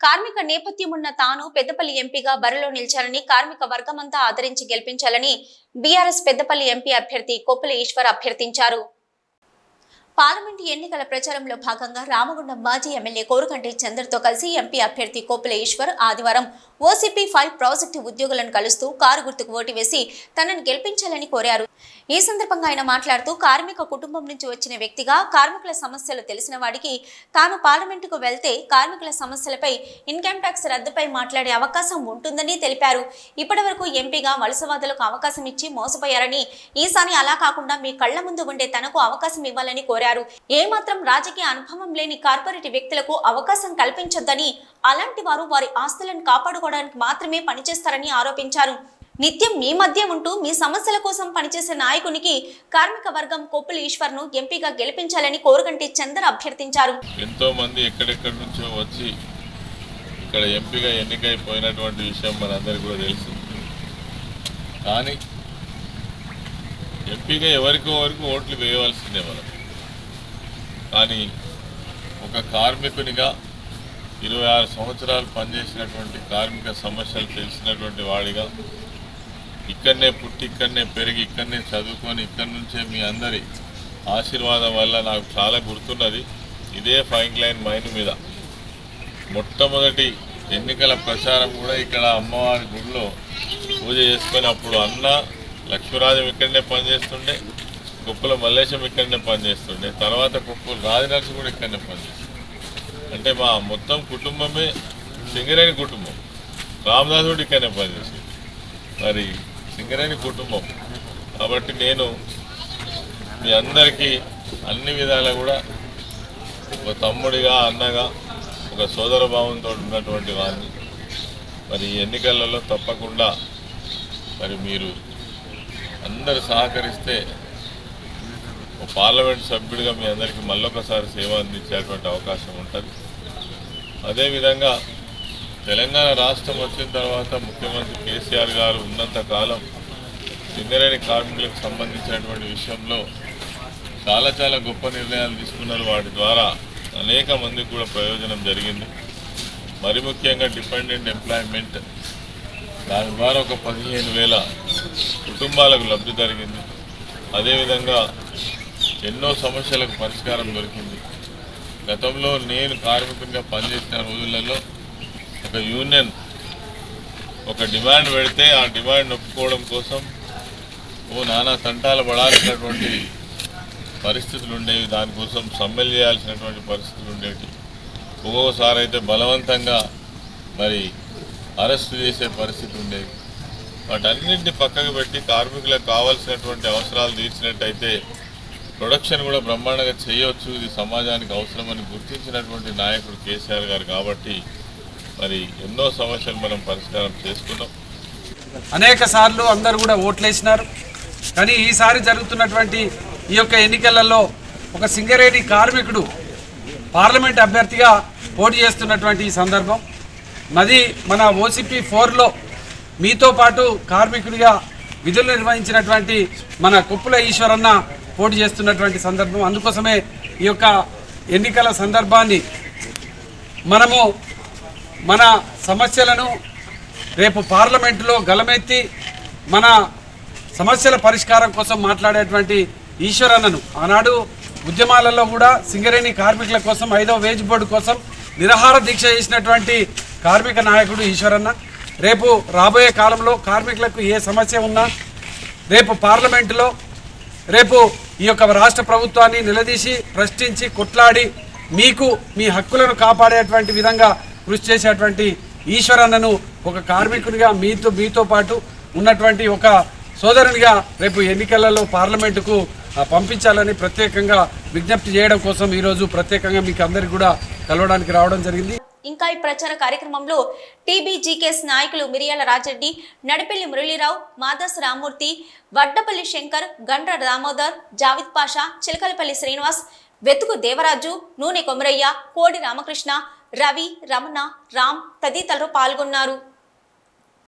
కార్మిక నేపథ్యం ఉన్న తాను పెద్దపల్లి ఎంపీగా బరిలో నిలిచారని కార్మిక వర్గమంతా ఆదరించి గెలిపించాలని బీఆర్ఎస్ పెద్దపల్లి ఎంపీ అభ్యర్థి కొప్పుల ఈశ్వర్ అభ్యర్థించారు. పార్లమెంట్ ఎన్నికల ప్రచారంలో భాగంగా రామగుండం మాజీ ఎమ్మెల్యే కోరుకంటి చంద్రతో కలిసి ఎంపీ అభ్యర్థి కోపుల ఈశ్వర్ ఆదివారం ఓసీపీ ఫైవ్ ప్రాజెక్టు ఉద్యోగులను కలుస్తూ కారు గుర్తుకు ఓటు వేసి తనను గెలిపించాలని కోరారు. ఈ సందర్భంగా ఆయన మాట్లాడుతూ కార్మిక కుటుంబం నుంచి వచ్చిన వ్యక్తిగా కార్మికుల సమస్యలు తెలిసిన వాడికి తాను పార్లమెంటుకు వెళ్తే కార్మికుల సమస్యలపై ఇన్కమ్ ట్యాక్స్ రద్దుపై మాట్లాడే అవకాశం ఉంటుందని తెలిపారు. ఇప్పటివరకు ఎంపీగా వలసవాదులకు అవకాశం ఇచ్చి మోసపోయారని ఈసారి అలా కాకుండా మీ కళ్ళ ముందు ఉండే తనకు అవకాశం ఇవ్వాలని కోరారు. ఏమాత్రం రాజకీయ అనుభవం లేని కార్పొరేట్ వ్యక్తులకు అవకాశం కల్పించొద్దని అలాంటి వారు వారి ఆస్తులను కాపాడుకోవడానికి మాత్రమే పనిచేస్తారని ఆరోపించారు. నిత్యం మీ మధ్య ఉంటూ మీ సమస్యల కోసం పనిచేసే నాయకునికి కార్మిక వర్గం కొప్పుల ఈశ్వర్ను ఎంపీగా గెలిపించాలని కోరుగంటి చందర్ అభ్యర్థించారు. ఎంతో మంది ఎక్కడెక్కడి నుంచో వచ్చి ఇక్కడ ఎంపీగా ఎన్నికైపోయినటువంటి విషయం మనందరికీ కూడా తెలుసు. కానీ ఎంపీగా ఎవరికో వరకు ఓట్లు వేయవలసిందే మనం. కానీ ఒక కార్మికునిగా ఇరవై ఆరు సంవత్సరాలు పనిచేసినటువంటి కార్మిక సమస్యలు తెలిసినటువంటి వాడిగా ఇక్కడనే పుట్టి ఇక్కడనే పెరిగి ఇక్కడనే చదువుకొని ఇక్కడి నుంచే మీ అందరి ఆశీర్వాదం వల్ల నాకు చాలా గుర్తున్నది. ఇదే ఫైన్ లైన్ మైన్ మీద. మొట్టమొదటి ఎన్నికల ప్రచారం కూడా ఇక్కడ అమ్మవారి గుడిలో పూజ చేసుకొని అప్పుడు అన్న లక్ష్మీరాజం ఇక్కడనే పనిచేస్తుండే. కుప్పల మల్లేశం ఇక్కడనే పనిచేస్తుండే. తర్వాత కుప్పలు రాజనర్సి కూడా ఇక్కడనే పనిచేస్తుండే. అంటే మా మొత్తం కుటుంబమే సింగరేణి కుటుంబం. రామదాస్ కూడా ఇక్కడనే పనిచేస్తుంది మరి సింగరేణి కుటుంబం. కాబట్టి నేను మీ అందరికీ అన్ని విధాలా కూడా ఒక తమ్ముడిగా అన్నగా ఒక సోదర భావంతో ఉన్నటువంటి వారిని మరి ఈ ఎన్నికలలో తప్పకుండా మరి మీరు అందరు సహకరిస్తే ఒక పార్లమెంట్ సభ్యుడిగా మీ అందరికీ మళ్ళొకసారి సేవ అందించేటువంటి అవకాశం ఉంటుంది. అదేవిధంగా తెలంగాణ రాష్ట్రం వచ్చిన తర్వాత ముఖ్యమంత్రి కేసీఆర్ గారు ఉన్నంత కాలం సింగరేణి కార్మికులకు సంబంధించినటువంటి విషయంలో చాలా చాలా గొప్ప నిర్ణయాలు తీసుకున్నారు. వాటి ద్వారా అనేక మందికి కూడా ప్రయోజనం జరిగింది. మరి ముఖ్యంగా డిపెండెంట్ ఎంప్లాయ్మెంట్ దాని ద్వారా ఒక పదిహేను వేల కుటుంబాలకు లబ్ధి జరిగింది. అదేవిధంగా ఎన్నో సమస్యలకు పరిష్కారం దొరికింది. గతంలో నేను కార్మికునిగా పనిచేసిన రోజులలో ఒక యూనియన్ ఒక డిమాండ్ పెడితే ఆ డిమాండ్ ఒప్పుకోవడం కోసం ఓ నానా తంటాలు పడాల్సినటువంటి పరిస్థితులు ఉండేవి. దానికోసం సమ్మెలు చేయాల్సినటువంటి పరిస్థితులు ఉండేవి. ఒక్కొక్కసారి అయితే బలవంతంగా మరి అరెస్ట్ చేసే పరిస్థితి ఉండేది. వాటన్నింటినీ పక్కకు పెట్టి కార్మికులకు కావాల్సినటువంటి అవసరాలు తీర్చినట్టయితే ప్రొడక్షన్ కూడా బ్రహ్మాండంగా చేయవచ్చు ఇది సమాజానికి అవసరమని గుర్తించినటువంటి నాయకుడు కేసీఆర్ గారు కాబట్టి మరి ఎన్నో సమస్యలు మనం పరిష్కారం చేసుకున్నాం. అనేక సార్లు అందరూ కూడా ఓట్లేసినారు. కానీ ఈసారి జరుగుతున్నటువంటి ఈ యొక్క ఎన్నికలలో ఒక సింగరేణి కార్మికుడు పార్లమెంట్ అభ్యర్థిగా పోటీ చేస్తున్నటువంటి ఈ సందర్భం. మది మన ఓసిపి ఫోర్లో మీతో పాటు కార్మికుడిగా విధులు నిర్వహించినటువంటి మన కుప్పుల ఈశ్వరన్న పోటీ చేస్తున్నటువంటి సందర్భం. అందుకోసమే ఈ యొక్క ఎన్నికల సందర్భాన్ని మనము మన సమస్యలను రేపు పార్లమెంటులో గలమెత్తి మన సమస్యల పరిష్కారం కోసం మాట్లాడేటువంటి ఈశ్వరన్నను. ఆనాడు ఉద్యమాలలో కూడా సింగరేణి కార్మికుల కోసం ఐదవ వేజ్ బోర్డు కోసం నిరాహార దీక్ష చేసినటువంటి కార్మిక నాయకుడు ఈశ్వరన్న. రేపు రాబోయే కాలంలో కార్మికులకు ఏ సమస్య ఉన్నా రేపు పార్లమెంటులో రేపు ఈ యొక్క రాష్ట్ర ప్రభుత్వాన్ని నిలదీసి ప్రశ్నించి కొట్లాడి మీకు మీ హక్కులను కాపాడేటువంటి విధంగా కృషి చేసేటువంటి ఈశ్వరన్నను ఒక కార్మికునిగా మీతో మీతో పాటు ఉన్నటువంటి ఒక సోదరునిగా రేపు ఎన్నికలలో పార్లమెంటుకు పంపించాలని ప్రత్యేకంగా విజ్ఞప్తి చేయడం కోసం ఈరోజు ప్రత్యేకంగా మీకు అందరికీ కూడా కలవడానికి రావడం జరిగింది. ఇంకా ఈ ప్రచార కార్యక్రమంలో టీబీజీకేఎస్ నాయకులు మిరియాల రాజరెడ్డి నడిపెల్లి మురళీరావు మాదాస్ రామ్మూర్తి వడ్డపల్లి శంకర్ గండ్ర దామోదర్ జావిద్ పాషా చిలకలపల్లి శ్రీనివాస్ వెతుకు దేవరాజు నూనె కొమరయ్య కోడి రామకృష్ణ రవి రమణ రామ్ తదితరులు పాల్గొన్నారు.